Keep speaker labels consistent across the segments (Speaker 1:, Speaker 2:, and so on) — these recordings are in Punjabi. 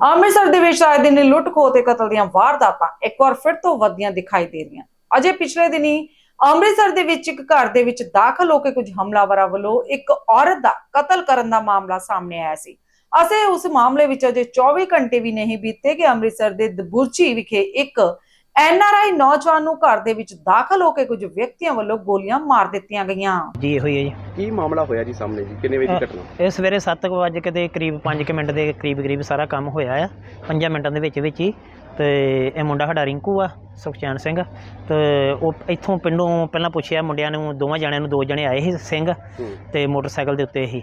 Speaker 1: ਅੰਮ੍ਰਿਤਸਰ ਦੇ ਵਿੱਚ ਆਏ ਦਿਨ ਲੁੱਟ ਖੋਹ ਤੇ ਕਤਲ ਦੀਆਂ ਵਾਰਦਾਤਾਂ ਇੱਕ ਵਾਰ ਫਿਰ ਤੋਂ ਵੱਧਦੀਆਂ ਦਿਖਾਈ ਦੇ ਰਹੀਆਂ। ਅਜੇ ਪਿਛਲੇ ਦਿਨੀ ਅੰਮ੍ਰਿਤਸਰ ਦੇ ਵਿੱਚ ਇੱਕ ਘਰ ਦੇ ਵਿੱਚ ਦਾਖਲ ਹੋ ਕੇ ਕੁਝ ਹਮਲਾਵਰਾਂ ਵੱਲੋਂ ਇੱਕ ਔਰਤ ਦਾ ਕਤਲ ਕਰਨ ਦਾ ਮਾਮਲਾ ਸਾਹਮਣੇ ਆਇਆ ਸੀ। ਅਸੀਂ ਉਸ ਮਾਮਲੇ ਵਿੱਚ ਅਜੇ 24 ਘੰਟੇ ਵੀ ਨਹੀਂ ਬੀਤੇ ਕਿ ਅੰਮ੍ਰਿਤਸਰ ਦੇ ਦਬੁਰਜੀ ਵਿਖੇ ਇੱਕ ਐਨਆਰਆਈ ਨੌਜਵਾਨ ਨੂੰ ਘਰ ਦੇ ਵਿੱਚ ਦਾਖਲ ਹੋ ਕੇ ਕੁਝ ਵਿਅਕਤੀਆਂ ਵੱਲੋਂ ਗੋਲੀਆਂ ਮਾਰ ਦਿੱਤੀਆਂ ਗਈਆਂ।
Speaker 2: ਜੀ ਇਹੋ ਹੀ ਹੈ ਜੀ।
Speaker 3: ਕੀ ਮਾਮਲਾ ਹੋਇਆ ਜੀ ਸਾਹਮਣੇ ਜੀ? ਕਿੰਨੇ ਵਜੇ ਦੀ ਘਟਨਾ?
Speaker 2: ਇਹ ਸਵੇਰੇ 7 ਵਜੇ ਕਿਤੇ ਕਰੀਬ 5 ਮਿੰਟ ਦੇ ਕਰੀਬ ਕਰੀਬ ਸਾਰਾ ਕੰਮ ਹੋਇਆ ਆ। 5 ਮਿੰਟਾਂ ਦੇ ਵਿੱਚ ਵਿੱਚ ਹੀ। ਤੇ ਇਹ ਮੁੰਡਾ ਸਾਡਾ ਰਿੰਕੂ ਆ ਸੁਖਚੈਨ ਸਿੰਘ। ਤੇ ਉਹ ਇੱਥੋਂ ਪਿੰਡੋਂ ਪਹਿਲਾਂ ਪੁੱਛਿਆ ਮੁੰਡਿਆਂ ਨੂੰ ਦੋਵਾਂ ਜਣਿਆਂ ਨੂੰ ਦੋ ਜਣੇ ਆਏ ਸੀ ਸਿੰਘ ਤੇ ਮੋਟਰਸਾਈਕਲ ਦੇ ਉੱਤੇ ਹੀ।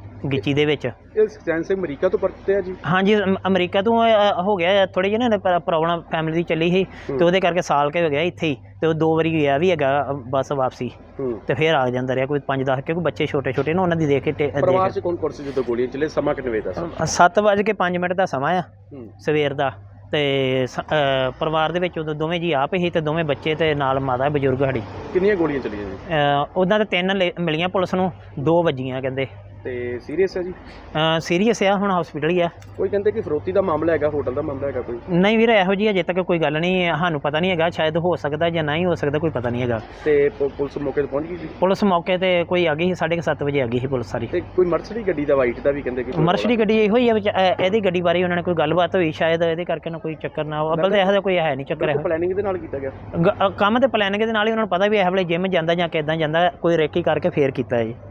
Speaker 2: ਗਿੱਚੀ ਦੇ ਵਿੱਚ।
Speaker 3: ਇਹ ਸਚੈਨ ਸਿੰਘ ਅਮਰੀਕਾ ਤੋਂ ਪਰਤੇ ਆ ਜੀ?
Speaker 2: ਹਾਂਜੀ ਅਮ- ਅਮਰੀਕਾ ਤੋਂ ਅ, ਹੋ ਗਿਆ ਥੋੜੀ ਜਿਹੀ ਨਾ ਪ੍ਰੋਬਲਮ ਫੈਮਿਲੀ ਦੀ ਚੱਲੀ ਸੀ ਤੇ ਉਹਦੇ ਕਰਕੇ ਸਾਲ ਕੇ ਹੋ ਗਿਆ ਇੱਥੇ ਹੀ ਤੇ ਉਹ ਦੋ ਵਾਰੀ ਗਿਆ ਵੀ ਹੈਗਾ ਅ, ਬੱਸ ਵਾਪਸੀ।
Speaker 3: ਹੂੰ।
Speaker 2: ਤੇ ਫੇਰ ਆ ਜਾਂਦਾ ਰਿਹਾ ਕੋਈ 5-10 ਕਿਉਂਕਿ ਬੱਚੇ ਛੋਟੇ ਛੋਟੇ ਨੇ ਉਹਨਾਂ ਦੀ ਦੇਖ ਕੇ ਟੇ-
Speaker 3: ਪਰਿਵਾਰ
Speaker 2: ਦੇਖ
Speaker 3: ਚ ਕੌਣ ਕੌਣ ਸੀ ਜਦੋਂ ਗੋਲੀਆਂ ਚੱਲੇ ਸਮਾਂ ਕਿੰਨੇ ਵਜੇ ਦਾ ਸੀ?
Speaker 2: ਅ, ਸੱਤ ਵੱਜ ਕੇ 5 ਮਿੰਟ ਦਾ ਸਮਾਂ ਆ
Speaker 3: ਹੂੰ।
Speaker 2: ਸਵੇਰ ਦਾ। ਤੇ ਸ- ਅ, ਪਰਿਵਾਰ ਦੇ ਵਿੱਚ ਉਦੋਂ ਦੋਵੇਂ ਜੀ ਆਪ ਹੀ ਤੇ ਦੋਵੇਂ ਬੱਚੇ ਤੇ ਨਾਲ ਮਾਤਾ ਬਜ਼ੁਰਗ ਸਾਡੀ।
Speaker 3: ਕਿੰਨੀਆਂ ਗੋਲੀਆਂ ਚੱਲੀਆਂ ਜੀ?
Speaker 2: ਉਹਨਾਂ ਦੇ ਤਿੰਨ ਲੇ- ਮਿਲੀਆਂ ਪੁਲਿਸ ਨੂੰ ਦੋ ਵੱਜੀਆਂ ਕਹਿੰਦੇ।
Speaker 3: ਤੇ ਸੀਰੀਅਸ ਹੈ ਜੀ?
Speaker 2: ਸੀਰੀਅਸ ਆ ਹੁਣ ਹਸਪੀਟਲ ਹੀ ਆ।
Speaker 3: ਕੋਈ ਕਹਿੰਦੇ ਕਿ ਫਰੋਤੀ ਦਾ ਮਾਮਲਾ ਹੈਗਾ ਹੋਟਲ ਦਾ ਮਾਮਲਾ ਹੈਗਾ ਕੋਈ?
Speaker 2: ਨਹੀਂ ਵੀਰ ਇਹੋ ਜੀ ਅਜੇ ਤੱਕ ਕੋਈ ਗੱਲ ਨਹੀਂ ਸਾਨੂੰ ਪਤਾ ਨਹੀਂ ਹੈਗਾ ਸ਼ਾਇਦ ਹੋ ਸਕਦਾ ਜਾਂ ਨਹੀਂ ਹੋ ਸਕਦਾ ਕੋਈ ਪਤਾ ਨਹੀਂ ਹੈਗਾ।
Speaker 3: ਤੇ ਪ- ਪੁਲਿਸ ਮੌਕੇ ਤੇ ਪਹੁੰਚ ਗਈ ਜੀ?
Speaker 2: ਪੁਲਿਸ ਮੌਕੇ ਤੇ ਕੋਈ ਆ ਗਈ ਸੀ 7:30 ਵਜੇ ਆ ਗਈ ਸੀ ਪੁਲਿਸ ਸਾਰੀ।
Speaker 3: ਤੇ ਕੋਈ ਮਰਸਡੀ ਗੱਡੀ ਦਾ ਵਾਈਟ ਦਾ ਵੀ ਕਹਿੰਦੇ ਕਿ
Speaker 2: ਮਰਸ਼ਡੀ ਗੱਡੀ ਇਹੋ ਹੀ ਆ ਵਿੱਚ ਅ, ਇਹਦੀ ਗੱਡੀ ਬਾਰੇ ਉਹਨਾਂ ਨੇ ਕੋਈ ਗੱਲਬਾਤ ਹੋਈ ਸ਼ਾਇਦ ਇਹਦੇ ਕਰਕੇ ਨਾ ਕੋਈ ਚੱਕਰ ਨਾ ਹੋ ਅੱਬਲ ਤਾਂ ਇਹੋ ਜਿਹਾ ਕੋਈ ਹੈ ਨਹੀਂ ਚੱਕਰ ਇਹੋ।
Speaker 3: ਪਲੈਨਿੰਗ ਦੇ ਨਾਲ ਕੀਤਾ ਗਿਆ।
Speaker 2: ਗ- ਅ, ਕੰਮ ਤੇ ਪਲਾਨਿੰਗ ਦੇ ਨਾਲ ਹੀ ਉਹਨਾਂ ਨੂੰ ਪਤਾ ਵੀ ਇਹ ਵੇਲੇ ਜਿਮ ਜਾਂਦਾ ਜਾਂ ਕਿਦਾਂ ਜਾਂਦਾ ਕੋਈ ਰੇਕੀ ਕਰਕੇ ਫੇਰ ਕੀਤਾ ਹੈ ਜੀ ਹੂੰ